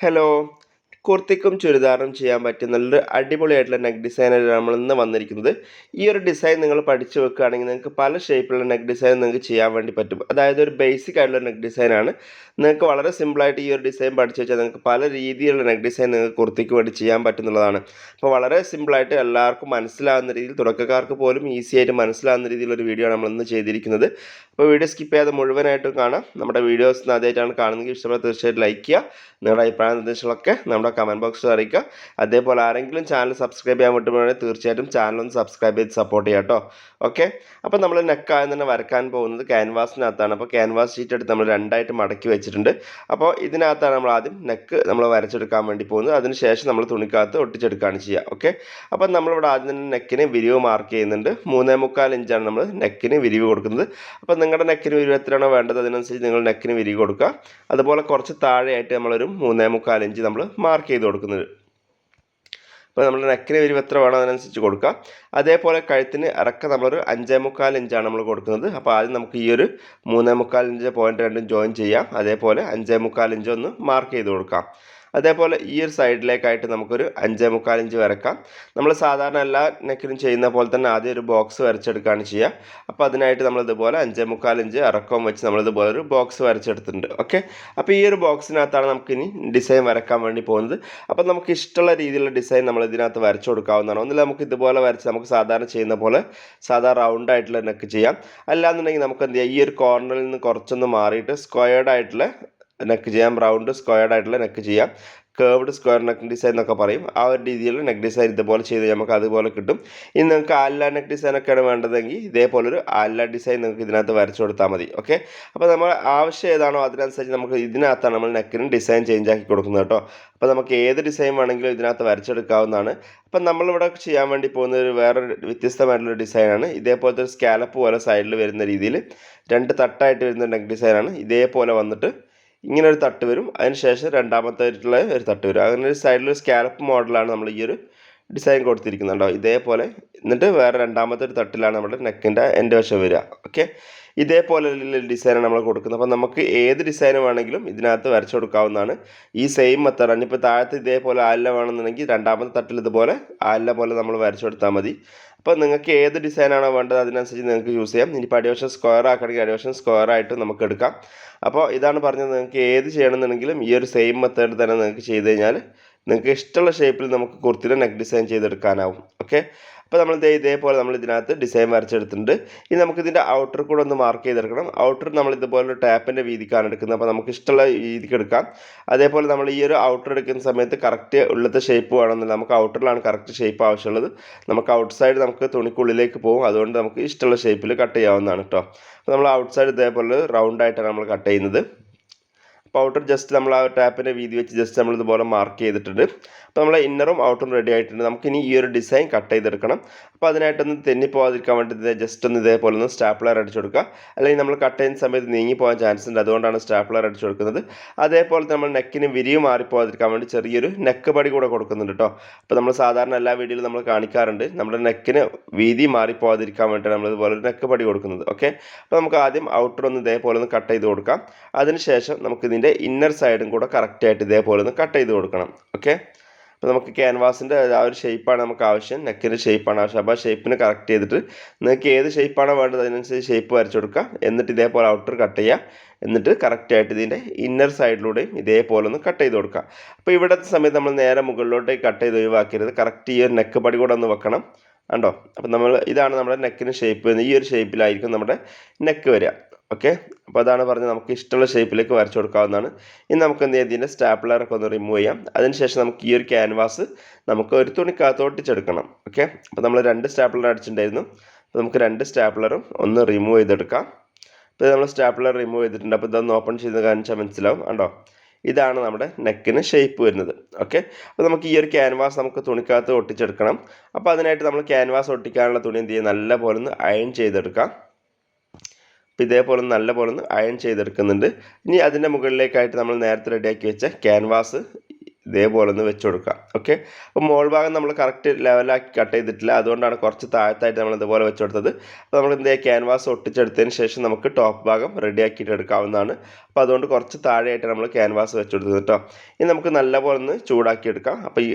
Hello. കുർത്തിക്കും ചുരിദാറും ചെയ്യാൻ പറ്റിയ നല്ലൊരു അടിപൊളിയായിട്ടുള്ള നെക്ക് ഡിസൈനാണ് നമ്മൾ ഇന്ന് വന്നിരിക്കുന്നത്. ഈ ഒരു ഡിസൈൻ നിങ്ങൾ പഠിച്ചു വെക്കുകയാണെങ്കിൽ നിങ്ങൾക്ക് പല ഷേപ്പിലുള്ള നെക്ക് ഡിസൈൻ നിങ്ങൾക്ക് ചെയ്യാൻ വേണ്ടി പറ്റും. അതായത് ഒരു ബേസിക് ആയിട്ടുള്ള നെക്ക് ഡിസൈനാണ് നിങ്ങൾക്ക് വളരെ സിമ്പിളായിട്ട് ഈ ഒരു ഡിസൈൻ പഠിച്ചു വെച്ചാൽ നിങ്ങൾക്ക് പല രീതിയിലുള്ള നെക്ക് ഡിസൈൻ നിങ്ങൾക്ക് കുർത്തിക്ക് വേണ്ടി ചെയ്യാൻ പറ്റുന്നതാണ് അപ്പോൾ വളരെ സിമ്പിളായിട്ട് എല്ലാവർക്കും മനസ്സിലാവുന്ന രീതിയിൽ തുടക്കക്കാർക്ക് പോലും ഈസി ആയിട്ട് മനസ്സിലാവുന്ന രീതിയിലൊരു വീഡിയോ നമ്മൾ ഇന്ന് ചെയ്തിരിക്കുന്നത്. അപ്പോൾ വീഡിയോ സ്കിപ്പ് ചെയ്യാതെ മുഴുവനായിട്ടും കാണാം. നമ്മുടെ വീഡിയോസ് ആദ്യമായിട്ടാണ് കാണുന്നതെങ്കിൽ ഇഷ്ടപ്പെട്ട തീർച്ചയായിട്ടും ലൈക്ക് ചെയ്യുക. നിങ്ങളുടെ അഭിപ്രായ നിർദ്ദേശങ്ങളൊക്കെ നമ്മുടെ കമന്റ് ബോക്സിൽ അറിയിക്കുക. അതേപോലെ ആരെങ്കിലും ചാനൽ സബ്സ്ക്രൈബ് ചെയ്യാൻ വിട്ടുപോയാണെങ്കിൽ തീർച്ചയായിട്ടും ചാനൽ ഒന്ന് സബ്സ്ക്രൈബ് ചെയ്ത് സപ്പോർട്ട് ചെയ്യാം കേട്ടോ. ഓക്കെ അപ്പോൾ നമ്മൾ നെക്കായം തന്നെ വരക്കാൻ പോകുന്നത് ക്യാൻവാസിനകത്താണ് അപ്പോൾ ക്യാൻവാസ് ഷീറ്റ് എടുത്ത് നമ്മൾ രണ്ടായിട്ട് മടക്കി വെച്ചിട്ടുണ്ട്. അപ്പോൾ ഇതിനകത്താണ് നമ്മൾ ആദ്യം നെക്ക് നമ്മൾ വരച്ചെടുക്കാൻ വേണ്ടി പോകുന്നത്. അതിനുശേഷം നമ്മൾ തുണിക്കകത്ത് ഒട്ടിച്ചെടുക്കുകയാണ് ചെയ്യുക. ഓക്കെ അപ്പോൾ നമ്മളിവിടെ ആദ്യം തന്നെ നെക്കിന് വിരിവ് മാർക്ക് ചെയ്യുന്നുണ്ട്. മൂന്നേ മുക്കാൽ ഇഞ്ചാണ് നമ്മൾ നെക്കിന് വിരിവ് കൊടുക്കുന്നത്. അപ്പോൾ നിങ്ങളുടെ നെക്കിന് വിരിവ് എത്രയാണോ വേണ്ടത് അതിനനുസരിച്ച് നിങ്ങൾ നെക്കിന് വിരിവ് കൊടുക്കുക. അതുപോലെ കുറച്ച് താഴെയായിട്ട് നമ്മളൊരു മൂന്നേ മുക്കാൽ ഇഞ്ച് നമ്മൾ മാർക്ക് ചെയ്ത് കൊടുക്കുന്നത്. അപ്പോൾ നമ്മൾ നെക്കിന് വരുവ് എത്ര വേണം അതിനനുസരിച്ച് കൊടുക്കുക അതേപോലെ കഴുത്തിന് ഇറക്കം നമ്മളൊരു അഞ്ചേ മുക്കാൽ ഇഞ്ചാണ് നമ്മൾ കൊടുക്കുന്നത്. അപ്പോൾ ആദ്യം നമുക്ക് ഈ ഒരു മൂന്നേ മുക്കാൽ ഇഞ്ച് പോയിന്റ് രണ്ടും ജോയിൻ ചെയ്യാം. അതേപോലെ അഞ്ചേ മുക്കാൽ ഇഞ്ച് ഒന്ന് മാർക്ക് ചെയ്ത് കൊടുക്കാം. അതേപോലെ ഈ ഒരു സൈഡിലേക്കായിട്ട് നമുക്കൊരു അഞ്ചേ മുക്കാൽ ഇഞ്ച് വരക്കാം. നമ്മൾ സാധാരണ എല്ലാ നെക്കിലും ചെയ്യുന്ന പോലെ തന്നെ ആദ്യം ഒരു ബോക്സ് വരച്ചെടുക്കുകയാണ് ചെയ്യുക. അപ്പോൾ അതിനായിട്ട് നമ്മൾ ഇതുപോലെ അഞ്ചേ മുക്കാൽ ഇഞ്ച് ഇറക്കവും വെച്ച് നമ്മളിതുപോലെ ഒരു ബോക്സ് വരച്ചെടുത്തിട്ടുണ്ട്. ഓക്കെ? അപ്പോൾ ഈ ഒരു ബോക്സിനകത്താണ് നമുക്കിനി ഡിസൈൻ വരക്കാൻ വേണ്ടി പോകുന്നത്. അപ്പോൾ നമുക്ക് ഇഷ്ടമുള്ള രീതിയിലുള്ള ഡിസൈൻ നമ്മൾ ഇതിനകത്ത് വരച്ചു കൊടുക്കാവുന്നതാണ്. ഒന്നില്ല നമുക്ക് ഇതുപോലെ വരച്ച് നമുക്ക് സാധാരണ ചെയ്യുന്ന പോലെ സാധാരണ റൗണ്ട് ആയിട്ടുള്ള നെക്ക് ചെയ്യാം. അല്ലാന്നുണ്ടെങ്കിൽ നമുക്ക് എന്ത് ചെയ്യാം? ഈ ഒരു കോർണറിൽ നിന്ന് കുറച്ചൊന്ന് മാറിയിട്ട് സ്ക്വയർഡ് ആയിട്ടുള്ള നെക്ക് ചെയ്യാം റൗണ്ട് സ്ക്വയർഡ് ആയിട്ടുള്ള നെക്ക് ചെയ്യാം. കേർവ്ഡ് സ്ക്വയർ നെക്ക് ഡിസൈൻ എന്നൊക്കെ പറയും. ആ ഒരു രീതിയിലുള്ള നെക്ക് ഡിസൈൻ ഇതുപോലെ ചെയ്ത് നമുക്ക് അതുപോലെ കിട്ടും. ഇനി നിങ്ങൾക്ക് ആല്ല നെക്ക് ഡിസൈൻ ഒക്കെയാണ് വേണ്ടതെങ്കിൽ ഇതേപോലൊരു ആല്ല ഡിസൈൻ നിങ്ങൾക്ക് ഇതിനകത്ത് വരച്ചു കൊടുത്താൽ മതി. ഓക്കെ അപ്പോൾ നമ്മൾ ആവശ്യം ഏതാണോ അതിനനുസരിച്ച് നമുക്ക് ഇതിനകത്താണ് നമ്മൾ നെക്കിന് ഡിസൈൻ ചേഞ്ച് ആക്കി കൊടുക്കുന്നത് കേട്ടോ. അപ്പോൾ നമുക്ക് ഏത് ഡിസൈൻ വേണമെങ്കിലും ഇതിനകത്ത് വരച്ചെടുക്കാവുന്നതാണ്. അപ്പം നമ്മളിവിടെ ചെയ്യാൻ വേണ്ടി പോകുന്ന ഒരു വേറെ വ്യത്യസ്തമായിട്ടുള്ള ഡിസൈനാണ് ഇതേപോലത്തെ ഒരു സ്കാലപ്പ് പോലെ സൈഡിൽ വരുന്ന രീതിയിൽ രണ്ട് തട്ടായിട്ട് വരുന്ന നെക്ക് ഡിസൈനാണ് ഇതേപോലെ വന്നിട്ട് ഇങ്ങനെ ഒരു തട്ട് വരും. അതിന് ശേഷം രണ്ടാമത്തായിട്ടുള്ള ഒരു തട്ട് വരും. അങ്ങനെ ഒരു സൈഡിൽ ഒരു സ്കാലപ്പ് മോഡലാണ് നമ്മൾ ഈ ഒരു ഡിസൈൻ കൊടുത്തിരിക്കുന്നുണ്ടോ? ഇതേപോലെ എന്നിട്ട് വേറെ രണ്ടാമത്തെ ഒരു തട്ടിലാണ് നമ്മുടെ നെക്കിന്റെ എന്റെ വശം വരിക. ഓക്കെ? ഇതേപോലെ ഡിസൈനാണ് നമ്മൾ കൊടുക്കുന്നത്. അപ്പോൾ നമുക്ക് ഏത് ഡിസൈൻ വേണമെങ്കിലും ഇതിനകത്ത് വരച്ചു കൊടുക്കാവുന്നതാണ്. ഈ സെയിം മെത്തേഡ് ആണ്. ഇപ്പോൾ താഴത്ത് ഇതേപോലെ ആലില വേണമെന്നുണ്ടെങ്കിൽ രണ്ടാമത്തെ തട്ടിൽ ഇതുപോലെ ആലില പോലെ നമ്മൾ വരച്ചു കൊടുത്താൽ മതി. അപ്പോൾ നിങ്ങൾക്ക് ഏത് ഡിസൈനാണോ വേണ്ടത് അതിനനുസരിച്ച് നിങ്ങൾക്ക് യൂസ് ചെയ്യാം. ഇനിയിപ്പോൾ അടിവശം സ്ക്വയർ ആക്കണമെങ്കിൽ അടിവശം സ്ക്വയർ ആയിട്ട് നമുക്ക് എടുക്കാം. അപ്പോൾ ഇതാണ് പറഞ്ഞത് നിങ്ങൾക്ക് ഏത് ചെയ്യണമെന്നുണ്ടെങ്കിലും ഈ ഒരു സെയിം മെത്തേഡ് തന്നെ നിങ്ങൾക്ക് ചെയ്ത് കഴിഞ്ഞാൽ നിങ്ങൾക്ക് ഇഷ്ടമുള്ള ഷേപ്പിൽ നമുക്ക് കുർത്തിയുടെ നെക്ക് ഡിസൈൻ ചെയ്തെടുക്കാനാവും. ഓക്കെ അപ്പോൾ നമ്മൾ ഇതേ ഇതേപോലെ നമ്മൾ ഇതിനകത്ത് ഡിസൈൻ വരച്ചെടുത്തിട്ടുണ്ട്. ഇനി നമുക്ക് ഇതിന്റെ ഔട്ടർ കൂടെ ഒന്ന് മാർക്ക് ചെയ്തെടുക്കണം. ഔട്ടർ നമ്മൾ ഇതുപോലെ ടാപ്പിന്റെ വീതിക്കാണ് എടുക്കുന്നത്. അപ്പോൾ നമുക്ക് ഇഷ്ടമുള്ള രീതിക്ക് എടുക്കാം. അതേപോലെ നമ്മൾ ഈ ഒരു ഔട്ടർ എടുക്കുന്ന സമയത്ത് കറക്റ്റ് ഉള്ളത്തെ ഷേപ്പ് വേണമെന്നില്ല. നമുക്ക് ഔട്ടറിലാണ് കറക്റ്റ് ഷേപ്പ് ആവശ്യമുള്ളത്. നമുക്ക് ഔട്ട് സൈഡ് നമുക്ക് തുണിക്കുള്ളിലേക്ക് പോകും. അതുകൊണ്ട് നമുക്ക് ഇഷ്ടമുള്ള ഷേപ്പിൽ കട്ട് ചെയ്യാവുന്നതാണ് കേട്ടോ അപ്പോൾ നമ്മൾ ഔട്ട് സൈഡ് ഇതേപോലെ റൗണ്ട് ആയിട്ടാണ് നമ്മൾ കട്ട് ചെയ്യുന്നത്. ഔട്ടർ ജസ്റ്റ് നമ്മൾ ആ ടാപ്പിന്റെ വീതി വെച്ച് ജസ്റ്റ് നമ്മൾ ഇതുപോലെ മാർക്ക് ചെയ്തിട്ടുണ്ട്. അപ്പോൾ നമ്മളെ ഇന്നറും ഔട്ടറും റെഡി ആയിട്ടുണ്ട്. നമുക്കിനി ഈ ഒരു ഡിസൈൻ കട്ട് ചെയ്തെടുക്കണം. അപ്പോൾ അതിനായിട്ടൊന്ന് തെന്നിപ്പോവാതിരിക്കാൻ വേണ്ടി ജസ്റ്റ് ഒന്ന് ഇതേപോലെ ഒന്ന് സ്റ്റാപ്ലർ അടിച്ചു കൊടുക്കുക. അല്ലെങ്കിൽ നമ്മൾ കട്ട് ചെയ്യുന്ന സമയത്ത് നീങ്ങി പോകാൻ ചാൻസ് ഉണ്ട്. അതുകൊണ്ടാണ് സ്റ്റാപ്ലർ അടിച്ചു കൊടുക്കുന്നത്. അതേപോലെ നമ്മൾ നെക്കിന് വിരിവ് മാറിപ്പോകാതിരിക്കാൻ വേണ്ടി ചെറിയൊരു നെക്ക് പടി കൂടെ കൊടുക്കുന്നുണ്ട് കേട്ടോ അപ്പോൾ നമ്മൾ സാധാരണ എല്ലാ വീഡിയോയിലും നമ്മൾ കാണിക്കാറുണ്ട്. നമ്മുടെ നെക്കിന് വീതി മാറിപ്പോകാതിരിക്കാൻ വേണ്ടിയിട്ടാണ് നമ്മൾ ഇതുപോലെ ഒരു നെക്ക് പടി കൊടുക്കുന്നത്. ഓക്കെ അപ്പോൾ നമുക്ക് ആദ്യം ഔട്ടർ ഒന്ന് ഇതേപോലെ ഒന്ന് കട്ട് ചെയ്ത് കൊടുക്കാം. അതിനുശേഷം നമുക്ക് ഇതിന്റെ ഇന്നർ സൈഡും കൂടെ കറക്റ്റായിട്ട് ഇതേപോലെ ഒന്ന് കട്ട് ചെയ്ത് കൊടുക്കണം. ഓക്കെ അപ്പോൾ നമുക്ക് ക്യാൻവാസിന്റെ ആ ഒരു ഷേപ്പാണ് നമുക്ക് ആവശ്യം. നെക്കിന്റെ ഷേപ്പാണ് ആവശ്യം. അപ്പോൾ ആ ഷേപ്പിന് കറക്റ്റ് ചെയ്തിട്ട് നിങ്ങൾക്ക് ഏത് ഷേപ്പാണോ വേണ്ടത് അതിനനുസരിച്ച് ഷേപ്പ് വരച്ചു കൊടുക്കുക. എന്നിട്ട് ഇതേപോലെ ഔട്ടർ കട്ട് ചെയ്യുക. എന്നിട്ട് കറക്റ്റായിട്ട് ഇതിന്റെ ഇന്നർ സൈഡിലൂടെയും ഇതേപോലെ ഒന്ന് കട്ട് ചെയ്ത് കൊടുക്കുക. അപ്പോൾ ഇവിടുത്തെ സമയത്ത് നമ്മൾ നേരെ മുകളിലോട്ടേക്ക് കട്ട് ചെയ്ത് ഒഴിവാക്കരുത്. കറക്റ്റ് ഈ ഒരു നെക്ക് പടി കൂടെ ഒന്ന് വെക്കണം. കണ്ടോ? അപ്പോൾ നമ്മൾ ഇതാണ് നമ്മുടെ നെക്കിന് ഷേപ്പ് വരുന്നത്. ഈ ഒരു ഷേപ്പിലായിരിക്കും നമ്മുടെ നെക്ക് വരിക. ഓക്കെ അപ്പോൾ അതാണ് പറഞ്ഞത് നമുക്ക് ഇഷ്ടമുള്ള ഷേപ്പിലേക്ക് വരച്ചു കൊടുക്കാവുന്നതാണ്. ഇനി നമുക്ക് എന്ത് ചെയ്യാം? ഇതിന്റെ സ്റ്റാപ്പിളറൊക്കെ ഒന്ന് റിമൂവ് ചെയ്യാം. അതിനുശേഷം നമുക്ക് ഈ ഒരു ക്യാൻവാസ് നമുക്ക് ഒരു തുണിക്കകത്ത് ഒട്ടിച്ചെടുക്കണം. ഓക്കെ അപ്പോൾ നമ്മൾ രണ്ട് സ്റ്റാപ്പിളർ അടിച്ചിട്ടുണ്ടായിരുന്നു. അപ്പോൾ നമുക്ക് രണ്ട് സ്റ്റാപ്പിളറും ഒന്ന് റിമൂവ് ചെയ്തെടുക്കാം. അപ്പോൾ നമ്മൾ സ്റ്റാപ്പിളർ റിമൂവ് ചെയ്തിട്ടുണ്ട്. അപ്പോൾ ഇതൊന്ന് ഓപ്പൺ ചെയ്ത് കാണിച്ചാൽ മനസ്സിലാവും. കണ്ടോ? ഇതാണ് നമ്മുടെ നെക്കിന് ഷേപ്പ് വരുന്നത്. ഓക്കെ അപ്പോൾ നമുക്ക് ഈ ഒരു ക്യാൻവാസ് നമുക്ക് തുണിക്കകത്ത് ഒട്ടിച്ചെടുക്കണം. അപ്പോൾ അതിനായിട്ട് നമ്മൾ ക്യാൻവാസ് ഒട്ടിക്കാനുള്ള തുണി എന്ത് ചെയ്യുക നല്ല പോലെ ഒന്ന് അയൺ ചെയ്തെടുക്കാം. അപ്പോൾ ഇതേപോലെ നല്ല പോലെ ഒന്ന് അയൺ ചെയ്തെടുക്കുന്നുണ്ട്. ഇനി അതിന്റെ മുകളിലേക്കായിട്ട് നമ്മൾ നേരത്തെ റെഡിയാക്കി വെച്ച ക്യാൻവാസ് ഇതേപോലെ ഒന്ന് വെച്ച് കൊടുക്കുക. ഓക്കെ അപ്പോൾ മോൾ ഭാഗം നമ്മൾ കറക്റ്റ് ലെവലാക്കി കട്ട് ചെയ്തിട്ടില്ല. അതുകൊണ്ടാണ് കുറച്ച് താഴത്തായിട്ട് നമ്മൾ ഇതുപോലെ വെച്ച് കൊടുത്തത്. അപ്പോൾ നമ്മൾ എന്ത് ചെയ്യുക? ക്യാൻവാസ് ഒട്ടിച്ചെടുത്തതിന് ശേഷം നമുക്ക് ടോപ്പ് ഭാഗം റെഡി ആക്കിയിട്ട് എടുക്കാവുന്നതാണ്. അപ്പോൾ അതുകൊണ്ട് കുറച്ച് താഴെയായിട്ട് നമ്മൾ ക്യാൻവാസ് വെച്ച് കൊടുത്തത് കേട്ടോ. ഇനി നമുക്ക് നല്ലപോലെ ഒന്ന് ചൂടാക്കി എടുക്കാം. അപ്പോൾ ഈ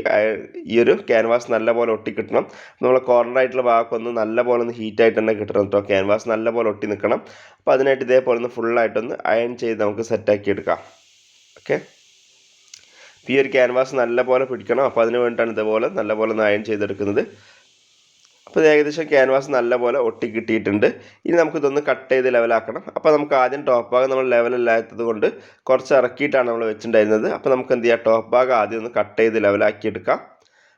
ഈ ഒരു ക്യാൻവാസ് നല്ലപോലെ ഒട്ടി കിട്ടണം. നമ്മൾ കോർണറായിട്ടുള്ള ഭാഗമൊക്കെ ഒന്ന് നല്ലപോലെ ഒന്ന് ഹീറ്റായിട്ട് തന്നെ കിട്ടണം കേട്ടോ. ക്യാൻവാസ് നല്ലപോലെ ഒട്ടി നിൽക്കണം. അപ്പോൾ അതിനായിട്ട് ഇതേപോലെ ഒന്ന് ഫുള്ളായിട്ടൊന്ന് അയൺ ചെയ്ത് നമുക്ക് സെറ്റാക്കി എടുക്കാം. ഓക്കെ ഈ ഒരു ക്യാൻവാസ് നല്ലപോലെ പിടിക്കണം. അപ്പോൾ അതിന് വേണ്ടിയിട്ടാണ് ഇതുപോലെ നല്ലപോലെ അയൺ ചെയ്തെടുക്കുന്നത്. അപ്പോൾ ഇത് ഏകദേശം ക്യാൻവാസ് നല്ലപോലെ ഒട്ടി കിട്ടിയിട്ടുണ്ട്. ഇനി നമുക്കിതൊന്ന് കട്ട് ചെയ്ത് ലെവലാക്കണം അപ്പോൾ നമുക്ക് ആദ്യം ടോപ്പ് ഭാഗം നമ്മൾ ലെവലല്ലാത്തത് കൊണ്ട് കുറച്ച് ഇറക്കിയിട്ടാണ് നമ്മൾ വെച്ചിട്ടുണ്ടായിരുന്നത്. അപ്പോൾ നമുക്ക് എന്ത് ചെയ്യാം? ടോപ്പ് ഭാഗം ആദ്യം ഒന്ന് കട്ട് ചെയ്ത് ലെവലാക്കി എടുക്കാം.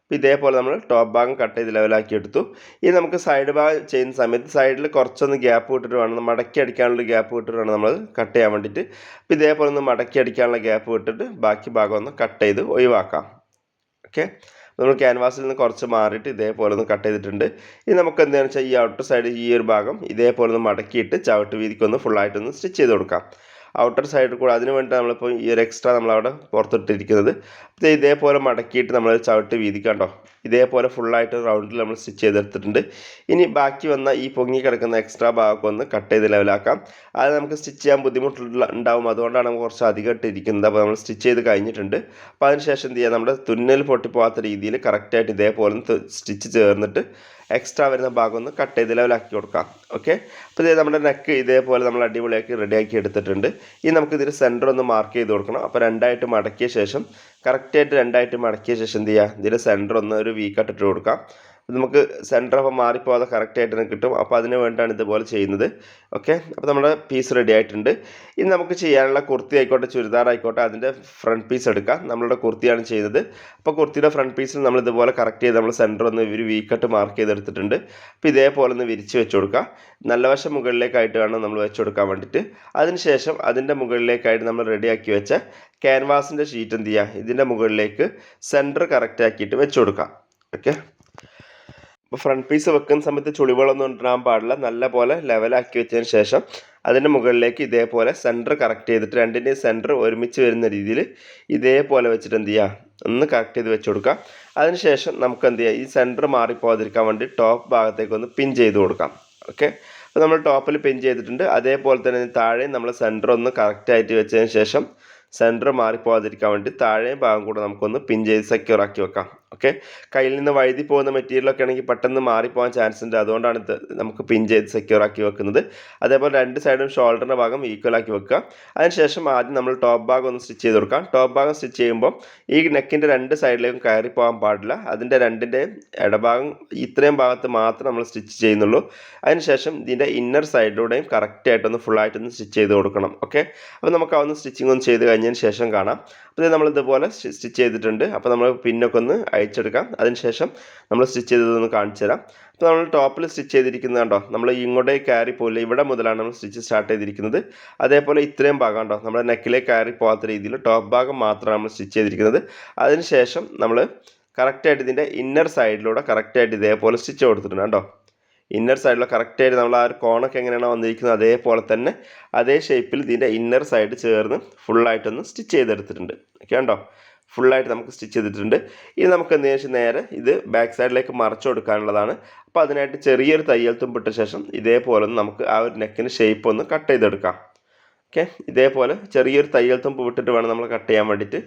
അപ്പോൾ ഇതേപോലെ നമ്മൾ ടോപ്പ് ഭാഗം കട്ട് ചെയ്ത് ലെവലാക്കി എടുത്തു. ഇനി നമുക്ക് സൈഡ് ഭാഗം ചെയ്യുന്ന സമയത്ത് സൈഡിൽ കുറച്ചൊന്ന് ഗ്യാപ്പ് വിട്ടിട്ട് വേണം മടക്കി അടിക്കാനുള്ള ഗ്യാപ്പ് വിട്ടിട്ട് വേണം നമ്മൾ കട്ട് ചെയ്യാൻ വേണ്ടിയിട്ട്. അപ്പോൾ ഇതേപോലെ ഒന്ന് മടക്കി അടിക്കാനുള്ള ഗ്യാപ്പ് വിട്ടിട്ട് ബാക്കി ഭാഗം ഒന്ന് കട്ട് ചെയ്ത് ഒഴിവാക്കാം. ഓക്കെ നമ്മൾ ക്യാൻവാസിൽ നിന്ന് കുറച്ച് മാറിയിട്ട് ഇതേപോലെ ഒന്ന് കട്ട് ചെയ്തിട്ടുണ്ട്. ഇനി നമുക്ക് എന്താണെന്ന് വെച്ചാൽ ഈ ഔട്ടർ സൈഡ് ഈ ഒരു ഭാഗം ഇതേപോലെ ഒന്ന് മടക്കിയിട്ട് ചവിട്ട് വീതിക്കൊന്ന് ഫുള്ളായിട്ടൊന്ന് സ്റ്റിച്ച് ചെയ്ത് കൊടുക്കാം. ഔട്ടർ സൈഡിൽ കൂടെ അതിന് വേണ്ടി നമ്മളിപ്പോൾ ഈ ഒരു എക്സ്ട്രാ നമ്മളവിടെ പുറത്തിട്ടിരിക്കുന്നത്. അപ്പോൾ ഇതേപോലെ മടക്കിയിട്ട് നമ്മൾ ചവിട്ട് വീതിക്കണ്ടോ ഇതേപോലെ ഫുള്ളായിട്ട് റൗണ്ടിൽ നമ്മൾ സ്റ്റിച്ച് ചെയ്തെടുത്തിട്ടുണ്ട്. ഇനി ബാക്കി വന്ന ഈ പൊങ്ങി കിടക്കുന്ന എക്സ്ട്രാ ഭാഗമൊക്കെ ഒന്ന് കട്ട് ചെയ്ത് ലെവലാക്കാം അത് നമുക്ക് സ്റ്റിച്ച് ചെയ്യാൻ ബുദ്ധിമുട്ടുള്ള ഉണ്ടാവും. അതുകൊണ്ടാണ് നമുക്ക് കുറച്ച് അധികം ഇട്ടിരിക്കുന്നത് അപ്പോൾ നമ്മൾ സ്റ്റിച്ച് ചെയ്ത് കഴിഞ്ഞിട്ടുണ്ട്. അപ്പോൾ അതിനുശേഷം എന്ത് ചെയ്യുക നമ്മുടെ തുന്നൽ പൊട്ടിപ്പോകാത്ത രീതിയിൽ കറക്റ്റായിട്ട് ഇതേപോലെ സ്റ്റിച്ച് ചേർന്നിട്ട് എക്സ്ട്രാ വരുന്ന ഭാഗം ഒന്ന് കട്ട് ചെയ്ത് ലെവലാക്കി കൊടുക്കാം. ഓക്കെ അപ്പോൾ ഇത് നമ്മുടെ നെക്ക് ഇതേപോലെ നമ്മൾ അടിപൊളിയാക്കി റെഡിയാക്കി എടുത്തിട്ടുണ്ട്. ഇനി നമുക്ക് ഇതിൽ സെന്റർ ഒന്ന് മാർക്ക് ചെയ്ത് കൊടുക്കണം. അപ്പോൾ രണ്ടായിട്ട് മടക്കിയ ശേഷം കറക്റ്റായിട്ട് രണ്ടായിട്ട് മടക്കിയ ശേഷം എന്ത് ചെയ്യുക ഇതിൽ സെന്റർ ഒന്ന് ഒരു വീക്കായിട്ട് ഇട്ട് കൊടുക്കാം. നമുക്ക് സെന്റർ അപ്പം മാറിപ്പോകാതെ കറക്റ്റായിട്ട് തന്നെ കിട്ടും. അപ്പോൾ അതിന് വേണ്ടിയാണ് ഇതുപോലെ ചെയ്യുന്നത്. ഓക്കെ അപ്പോൾ നമ്മുടെ പീസ് റെഡി ആയിട്ടുണ്ട്. ഇനി നമുക്ക് ചെയ്യാനുള്ള കുർത്തി ആയിക്കോട്ടെ ചുരിദാർ ആയിക്കോട്ടെ അതിന്റെ ഫ്രണ്ട് പീസ് എടുക്കാം. നമ്മളുടെ കുർത്തിയാണ് ചെയ്തത്. അപ്പോൾ കുർത്തിയുടെ ഫ്രണ്ട് പീസിൽ നമ്മൾ ഇതുപോലെ കറക്റ്റ് ചെയ്ത് നമ്മൾ സെന്റർ ഒന്ന് ഒരു വീക്കട്ട് മാർക്ക് ചെയ്തെടുത്തിട്ടുണ്ട്. അപ്പോൾ ഇതേപോലെ ഒന്ന് വിരിച്ച് വെച്ച് കൊടുക്കുക നല്ല വശം മുകളിലേക്കായിട്ട് വേണം നമ്മൾ വെച്ച് കൊടുക്കാൻ വേണ്ടിയിട്ട്. അതിനുശേഷം അതിന്റെ മുകളിലേക്കായിട്ട് നമ്മൾ റെഡിയാക്കി വെച്ച ക്യാൻവാസിന്റെ ഷീറ്റ് എന്ത് ചെയ്യുക? ഇതിന്റെ മുകളിലേക്ക് സെന്റർ കറക്റ്റ് ആക്കിയിട്ട് വെച്ച് കൊടുക്കാം. ഓക്കെ ഫ്രണ്ട് പീസ് വെക്കുന്ന സമയത്ത് ചുളിവുകളൊന്നും ഉണ്ടാകാൻ പാടില്ല. നല്ല പോലെ ലെവലാക്കി വെച്ചതിന് ശേഷം അതിന്റെ മുകളിലേക്ക് ഇതേപോലെ സെന്റർ കറക്റ്റ് ചെയ്തിട്ട് രണ്ടിന്റെയും സെന്റർ ഒരുമിച്ച് വരുന്ന രീതിയിൽ ഇതേപോലെ വെച്ചിട്ട് എന്ത് ചെയ്യുക ഒന്ന് കറക്റ്റ് ചെയ്ത് വെച്ച് കൊടുക്കുക. അതിനുശേഷം നമുക്ക് എന്ത് ചെയ്യുക ഈ സെന്റർ മാറിപ്പോകാതിരിക്കാൻ വേണ്ടി ടോപ്പ് ഭാഗത്തേക്ക് ഒന്ന് പിൻ ചെയ്ത് കൊടുക്കാം. ഓക്കെ അപ്പോൾ നമ്മൾ ടോപ്പിൽ പിൻ ചെയ്തിട്ടുണ്ട്. അതേപോലെ തന്നെ താഴെ നമ്മൾ സെന്റർ ഒന്ന് കറക്റ്റ് ആയിട്ട് വെച്ചതിന് ശേഷം സെന്റർ മാറിപ്പോകാതിരിക്കാൻ വേണ്ടി താഴെ ഭാഗം കൂടെ നമുക്കൊന്ന് പിൻ ചെയ്ത് സെക്യൂർ ആക്കി വെക്കാം. ഓക്കെ കയ്യിൽ നിന്ന് വഴുതി പോകുന്ന മെറ്റീരിയലൊക്കെ ആണെങ്കിൽ പെട്ടെന്ന് മാറിപ്പോകാൻ ചാൻസ് ഉണ്ട്. അതുകൊണ്ടാണ് ഇത് നമുക്ക് പിൻ ചെയ്ത് സെക്യൂർ ആക്കി വെക്കുന്നത്. അതേപോലെ രണ്ട് സൈഡും ഷോൾഡറിന്റെ ഭാഗം ഈക്വൽ ആക്കി വെക്കുക. അതിനുശേഷം ആദ്യം നമ്മൾ ടോപ്പ് ഭാഗം ഒന്ന് സ്റ്റിച്ച് ചെയ്ത് കൊടുക്കാം. ടോപ്പ് ഭാഗം സ്റ്റിച്ച് ചെയ്യുമ്പോൾ ഈ നെക്കിന്റെ രണ്ട് സൈഡിലേക്കും കയറി പോകാൻ പാടില്ല. അതിന്റെ രണ്ടിന്റെയും ഇടഭാഗം ഇത്രയും ഭാഗത്ത് മാത്രം നമ്മൾ സ്റ്റിച്ച് ചെയ്യുന്നുള്ളൂ. അതിനുശേഷം ഇതിന്റെ ഇന്നർ സൈഡിലൂടെയും കറക്റ്റായിട്ടൊന്ന് ഫുള്ളായിട്ടൊന്ന് സ്റ്റിച്ച് ചെയ്ത് കൊടുക്കണം. ഓക്കെ അപ്പോൾ നമുക്ക് അതൊന്ന് സ്റ്റിച്ചിങ് ഒന്ന് ചെയ്ത് കഴിഞ്ഞതിന് ശേഷം കാണാം. അപ്പോൾ നമ്മൾ ഇതുപോലെ സ്റ്റിച്ച് ചെയ്തിട്ടുണ്ട്. അപ്പോൾ നമ്മൾ പിന്നൊക്കെ ഒന്ന് അയച്ചെടുക്കാം അതിനുശേഷം നമ്മൾ സ്റ്റിച്ച് ചെയ്തതൊന്ന് കാണിച്ചു തരാം. അപ്പോൾ നമ്മൾ ടോപ്പിൽ സ്റ്റിച്ച് ചെയ്തിരിക്കുന്നത് കണ്ടോ? നമ്മൾ ഇങ്ങോട്ടേക്ക് കയറി പോയില്ല ഇവിടെ മുതലാണ് നമ്മൾ സ്റ്റിച്ച് സ്റ്റാർട്ട് ചെയ്തിരിക്കുന്നത്. അതേപോലെ ഇത്രയും ഭാഗം കണ്ടോ? നമ്മുടെ നെക്കിലേക്ക് കയറി പോകാത്ത രീതിയിൽ ടോപ്പ് ഭാഗം മാത്രമാണ് നമ്മൾ സ്റ്റിച്ച് ചെയ്തിരിക്കുന്നത്. അതിനുശേഷം നമ്മൾ കറക്റ്റായിട്ട് ഇതിന്റെ ഇന്നർ സൈഡിലൂടെ കറക്റ്റായിട്ട് ഇതേപോലെ സ്റ്റിച്ച് കൊടുത്തിട്ടുണ്ട് കേട്ടോ ഇന്നർ സൈഡിൽ കറക്റ്റായിട്ട് നമ്മൾ ആ ഒരു കോണൊക്കെ എങ്ങനെയാണോ വന്നിരിക്കുന്നത് അതേപോലെ തന്നെ അതേ ഷേപ്പിൽ ഇതിന്റെ ഇന്നർ സൈഡ് ചേർന്ന് ഫുള്ളായിട്ടൊന്ന് സ്റ്റിച്ച് ചെയ്തെടുത്തിട്ടുണ്ട്. ഓക്കെ ഉണ്ടോ ഫുള്ളായിട്ട് നമുക്ക് സ്റ്റിച്ച് ചെയ്തിട്ടുണ്ട്. ഇനി നമുക്ക് വെച്ചാൽ നേരെ ഇത് ബാക്ക് സൈഡിലേക്ക് മറച്ചു കൊടുക്കാനുള്ളതാണ്. അപ്പോൾ അതിനായിട്ട് ചെറിയൊരു തയ്യൽ തുമ്പിട്ട ശേഷം ഇതേപോലെ ഒന്ന് നമുക്ക് ആ ഒരു നെക്കിന് ഷേപ്പ് ഒന്ന് കട്ട് ചെയ്തെടുക്കാം. ഓക്കെ ഇതേപോലെ ചെറിയൊരു തയ്യൽ തുമ്പ് വിട്ടിട്ട് വേണം നമ്മൾ കട്ട് ചെയ്യാൻ വേണ്ടിയിട്ട്.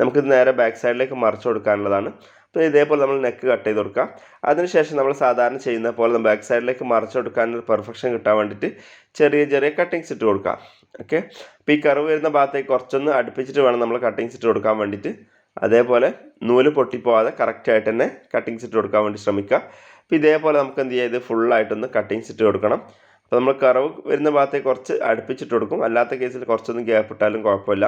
നമുക്കിത് നേരെ ബാക്ക് സൈഡിലേക്ക് മറച്ചു കൊടുക്കാനുള്ളതാണ്. അപ്പോൾ ഇതേപോലെ നമ്മൾ നെക്ക് കട്ട് ചെയ്ത് കൊടുക്കുക. അതിനുശേഷം നമ്മൾ സാധാരണ ചെയ്യുന്ന പോലെ ബാക്ക് സൈഡിലേക്ക് മറച്ചു കൊടുക്കാൻ പെർഫെക്ഷൻ കിട്ടാൻ വേണ്ടിയിട്ട് ചെറിയ ചെറിയ കട്ടിങ്സ് ഇട്ട് കൊടുക്കുക. ഓക്കെ അപ്പോൾ ഈ കറിവ് വരുന്ന ഭാഗത്തേക്ക് കുറച്ചൊന്ന് അടുപ്പിച്ചിട്ട് വേണം നമ്മൾ കട്ടിങ്സ് ഇട്ട് കൊടുക്കാൻ വേണ്ടിയിട്ട്. അതേപോലെ നൂൽ പൊട്ടിപ്പോവാതെ കറക്റ്റായിട്ട് തന്നെ കട്ടിങ്സ് ഇട്ട് കൊടുക്കാൻ വേണ്ടി ശ്രമിക്കുക. അപ്പോൾ ഇതേപോലെ നമുക്ക് എന്ത് ചെയ്യാം ഇത് ഫുള്ളായിട്ടൊന്ന് കട്ടിങ്സ് ഇട്ട് കൊടുക്കണം. അപ്പോൾ നമ്മൾ കറവ് വരുന്ന ഭാഗത്തേക്ക് കുറച്ച് അടുപ്പിച്ചിട്ട് കൊടുക്കും. അല്ലാത്ത കേസിൽ കുറച്ചൊന്ന് ഗ്യാപ്പ് ഇട്ടാലും കുഴപ്പമില്ല.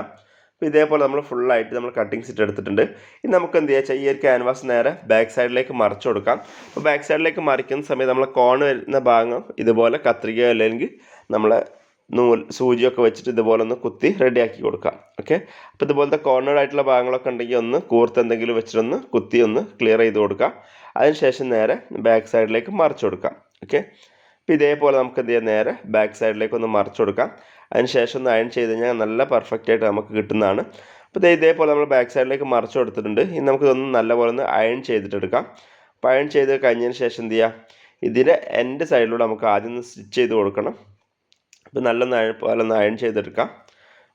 അപ്പോൾ ഇതേപോലെ നമ്മൾ ഫുള്ളായിട്ട് നമ്മൾ കട്ടിങ് സിറ്റ് എടുത്തിട്ടുണ്ട്. ഇനി നമുക്ക് എന്ത് ചെയ്യാം ഈ ഒരു ക്യാൻവാസ് നേരെ ബാക്ക് സൈഡിലേക്ക് മറിച്ച് കൊടുക്കാം. അപ്പോൾ ബാക്ക് സൈഡിലേക്ക് മറിക്കുന്ന സമയത്ത് നമ്മൾ കോൺ വരുന്ന ഭാഗം ഇതുപോലെ കത്രികയോ അല്ലെങ്കിൽ നമ്മൾ നൂൽ സൂചിയൊക്കെ വെച്ചിട്ട് ഇതുപോലെ ഒന്ന് കുത്തി റെഡിയാക്കി കൊടുക്കാം. ഓക്കെ അപ്പോൾ ഇതുപോലത്തെ കോർണർ ആയിട്ടുള്ള ഭാഗങ്ങളൊക്കെ ഉണ്ടെങ്കിൽ ഒന്ന് കൂർത്ത് എന്തെങ്കിലും വെച്ചിട്ടൊന്ന് കുത്തി ഒന്ന് ക്ലിയർ ചെയ്ത് കൊടുക്കാം. അതിനുശേഷം നേരെ ബാക്ക് സൈഡിലേക്ക് മറിച്ച് കൊടുക്കാം. ഓക്കെ അപ്പോൾ ഇതേപോലെ നമുക്ക് എന്ത് ചെയ്യാം? നേരെ ബാക്ക് സൈഡിലേക്ക് ഒന്ന് മറിച്ച് കൊടുക്കാം. അതിനുശേഷം ഒന്ന് അയൺ ചെയ്ത് കഴിഞ്ഞാൽ നല്ല പെർഫെക്റ്റ് ആയിട്ട് നമുക്ക് കിട്ടുന്നതാണ്. അപ്പോൾ ഇതേ ഇതേപോലെ നമ്മൾ ബാക്ക് സൈഡിലേക്ക് മറിച്ച് കൊടുത്തിട്ടുണ്ട്. ഇനി നമുക്കിതൊന്ന് നല്ലപോലെ ഒന്ന് അയൺ ചെയ്തിട്ടെടുക്കാം അപ്പോൾ അയൺ ചെയ്ത് കഴിഞ്ഞതിന് ശേഷം എന്ത് ചെയ്യുക ഇതിന്റെ എന്റെ സൈഡിലൂടെ നമുക്ക് ആദ്യം ഒന്ന് സ്റ്റിച്ച് ചെയ്ത് കൊടുക്കണം. അപ്പോൾ നല്ലൊന്ന് അയൺ പോലെ ഒന്ന് അയൺ ചെയ്തെടുക്കാം.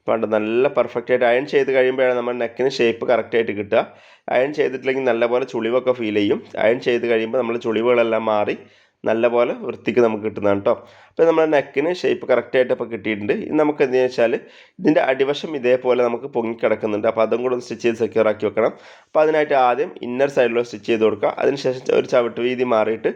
കണ്ടോ നല്ല പെർഫെക്റ്റ് ആയിട്ട് അയൺ ചെയ്ത് കഴിയുമ്പോഴാണ് നമ്മുടെ നെക്കിന് ഷേപ്പ് കറക്റ്റായിട്ട് കിട്ടുക. അയൺ ചെയ്തിട്ടില്ലെങ്കിൽ നല്ലപോലെ ചുളിവൊക്കെ ഫീൽ ചെയ്യും. അയൺ ചെയ്ത് കഴിയുമ്പോൾ നമ്മൾ ചുളിവുകളെല്ലാം മാറി നല്ലപോലെ വൃത്തിക്ക് നമുക്ക് കിട്ടുന്നതാണ് കേട്ടോ അപ്പോൾ നമ്മുടെ നെക്കിന് ഷേപ്പ് കറക്റ്റായിട്ട് ഇപ്പോൾ കിട്ടിയിട്ടുണ്ട്. ഇത് നമുക്ക് എന്ന് വെച്ചാൽ ഇതിന്റെ അടിവശം ഇതേപോലെ നമുക്ക് പൊങ്ങി പൊങ്ങിക്കിടക്കുന്നുണ്ട് അപ്പോൾ അതും കൂടെ ഒന്ന് സ്റ്റിച്ച് ചെയ്ത് സെക്യൂർ ആക്കി വെക്കണം. അപ്പോൾ അതിനായിട്ട് ആദ്യം ഇന്നർ സൈഡിലൂടെ സ്റ്റിച്ച് ചെയ്ത് കൊടുക്കുക. അതിനുശേഷം ഒരു ചവിട്ട് വീതി മാറിയിട്ട്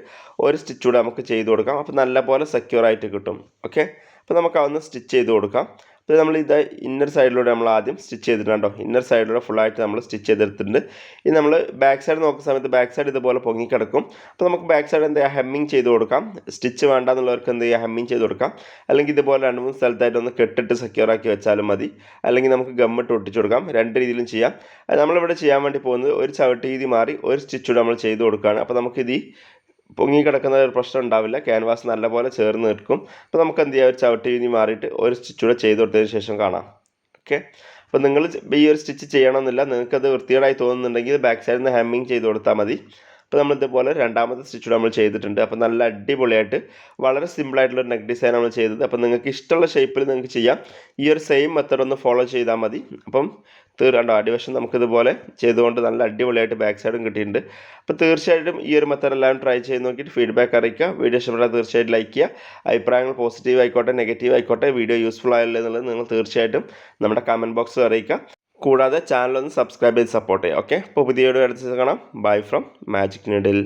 ഒരു സ്റ്റിച്ച് കൂടെ നമുക്ക് ചെയ്ത് കൊടുക്കാം. അപ്പോൾ നല്ലപോലെ സെക്യൂർ ആയിട്ട് കിട്ടും. ഓക്കെ അപ്പോൾ നമുക്ക് അതൊന്ന് സ്റ്റിച്ച് ചെയ്ത് കൊടുക്കാം. അപ്പോൾ നമ്മൾ ഇത് ഇന്നർ സൈഡിലൂടെ നമ്മൾ ആദ്യം സ്റ്റിച്ച് ചെയ്തിട്ടുണ്ടോ ഇന്നർ സൈഡിലൂടെ ഫുള്ളായിട്ട് നമ്മൾ സ്റ്റിച്ച് ചെയ്തെടുത്തിട്ടുണ്ട്. ഇനി നമ്മൾ ബാക്ക് സൈഡ് നോക്കുന്ന സമയത്ത് ബാക്ക് സൈഡ് ഇതുപോലെ പൊങ്ങി കിടക്കും. അപ്പോൾ നമുക്ക് ബാക്ക് സൈഡ് എന്താ ഹെമ്മിങ് ചെയ്ത് കൊടുക്കാം. സ്റ്റിച്ച് വേണ്ട എന്നുള്ളവർക്ക് എന്ത് ചെയ്യുക? ഹെമ്മിങ് ചെയ്ത് കൊടുക്കാം. അല്ലെങ്കിൽ ഇതുപോലെ രണ്ട് മൂന്ന് സ്ഥലത്തായിട്ട് ഒന്ന് കെട്ടിട്ട് സെക്യൂർ ആക്കി വെച്ചാലും മതി. അല്ലെങ്കിൽ നമുക്ക് ഗമ്മിട്ട് ഒട്ടിച്ചു കൊടുക്കാം. രണ്ട് രീതിയിലും ചെയ്യാം. നമ്മളിവിടെ ചെയ്യാൻ വേണ്ടി പോകുന്നത് ഒരു ചവിട്ട് രീതി മാറി ഒരു സ്റ്റിച്ചൂടെ നമ്മൾ ചെയ്ത് കൊടുക്കുകയാണ്. അപ്പോൾ നമുക്കിത് ഈ പൊങ്ങിക്കിടക്കുന്ന ഒരു പ്രശ്നം ഉണ്ടാവില്ല. ക്യാൻവാസ് നല്ലപോലെ ചേർന്ന് നിൽക്കും. അപ്പോൾ നമുക്ക് എന്ത് ചെയ്യാം? ഒരു ചവിട്ടി വീതി മാറിയിട്ട് ഒരു സ്റ്റിച്ചൂടെ ചെയ്ത് കൊടുത്തതിന് ശേഷം കാണാം. ഓക്കെ അപ്പോൾ നിങ്ങൾ ഈ ഒരു സ്റ്റിച്ച് ചെയ്യണമെന്നില്ല. നിങ്ങൾക്കത് വൃത്തികേടായി തോന്നുന്നുണ്ടെങ്കിൽ ബാക്ക് സൈഡിൽ നിന്ന് ഹാമ്മിങ് ചെയ്ത് കൊടുത്താൽ മതി. അപ്പോൾ നമ്മൾ ഇതുപോലെ രണ്ടാമത്തെ സ്റ്റിച്ച് നമ്മൾ ചെയ്തിട്ടുണ്ട്. അപ്പോൾ നല്ല അടിപൊളിയായിട്ട് വളരെ സിമ്പിളായിട്ടുള്ള നെക്ക് ഡിസൈൻ നമ്മൾ ചെയ്തത്. അപ്പോൾ നിങ്ങൾക്ക് ഇഷ്ടമുള്ള ഷേപ്പിൽ നിങ്ങൾക്ക് ചെയ്യാം. ഈ ഒരു സെയിം മെത്തേഡ് ഒന്ന് ഫോളോ ചെയ്താൽ മതി. അപ്പം തീർക്കണ്ടോ അടിവശം നമുക്കിതുപോലെ ചെയ്തുകൊണ്ട് നല്ല അടിപൊളിയായിട്ട് ബാക്ക് സൈഡും കിട്ടിയിട്ടുണ്ട്. അപ്പോൾ തീർച്ചയായിട്ടും ഈ ഒരു മെത്തേഡ് എല്ലാം ട്രൈ ചെയ്ത് നോക്കിയിട്ട് ഫീഡ്ബാക്ക് അറിയിക്കുക. വീഡിയോ ഇഷ്ടപ്പെട്ടാൽ തീർച്ചയായിട്ടും ലൈക്ക് ചെയ്യുക. അഭിപ്രായങ്ങൾ പോസിറ്റീവ് ആയിക്കോട്ടെ നെഗറ്റീവ് ആയിക്കോട്ടെ വീഡിയോ യൂസ്ഫുൾ ആയല്ലോ എന്നുള്ളത് നിങ്ങൾ തീർച്ചയായിട്ടും നമ്മുടെ കമന്റ് ബോക്സിൽ അറിയിക്കുക. കൂടാതെ ഒന്ന് സബ്സ്ക്രൈബ് ചെയ്ത് സപ്പോർട്ട് ചെയ്യുക ഓക്കെ അപ്പോൾ പുതിയ വീഡിയോ അടുത്ത് കാണാം. Bye from magic needle